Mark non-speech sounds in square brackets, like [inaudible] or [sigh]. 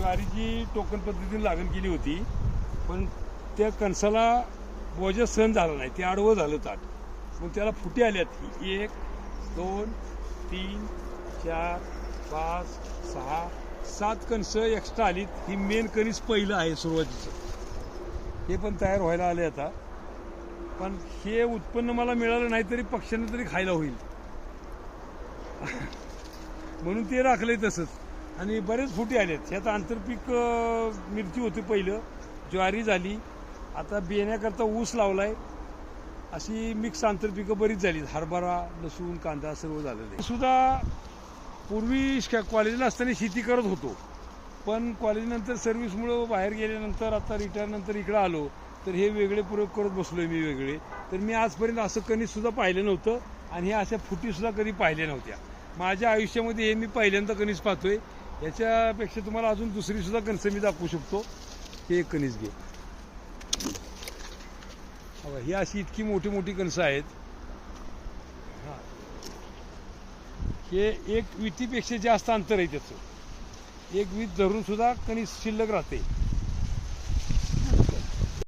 ज्वारीची टोकन पद्धतीने लागण केली होती पण त्या कणसाला बोजा सहन झाला नाही ते आडवं झालं ताट. मग त्याला फुटे आल्यात. ही एक दोन तीन चार पाच सहा सात कणसं एक्स्ट्रा आलीत. ही मेन कणीस पहिलं आहे सुरुवातीचं. हे पण तयार व्हायला आले आता. पण हे उत्पन्न मला मिळालं नाही तरी पक्ष्यांना तरी खायला होईल. [laughs] म्हणून ते राखलंय तसंच. आणि बरेच फुटे आलेत. ह्यात आंतरपीक मिरची होती पहिलं. ज्वारी झाली. आता बियाण्याकरता ऊस लावलाय. अशी मिक्स आंतरपिकं बरीच झाली हरभरा लसूण कांदा सर्व झालेलं. सुद्धा पूर्वी कॉलेजला असताना शेती करत होतो. पण कॉलेजनंतर सर्व्हिसमुळं बाहेर गेल्यानंतर आता रिटायरनंतर इकडं आलो. तर हे वेगळे प्रयोग करत बसलोय मी वेगळे. तर मी आजपर्यंत असं कणीस सुद्धा पाहिलं नव्हतं आणि हे अशा फुटी सुद्धा कधी पाहिल्या नव्हत्या. माझ्या आयुष्यामध्ये हे मी पहिल्यांदा कणीस पाहतोय. याच्यापेक्षा तुम्हाला अजून दुसरी सुद्धा कणसं मी दाखवू शकतो. हे एक कणीस घे. ही अशी इतकी मोठी मोठी कणसं आहेत. हां. हे एक वितीपेक्षा जास्त अंतर आहे त्याचं. एक वीज धरून सुद्धा कणीस शिल्लक राहते.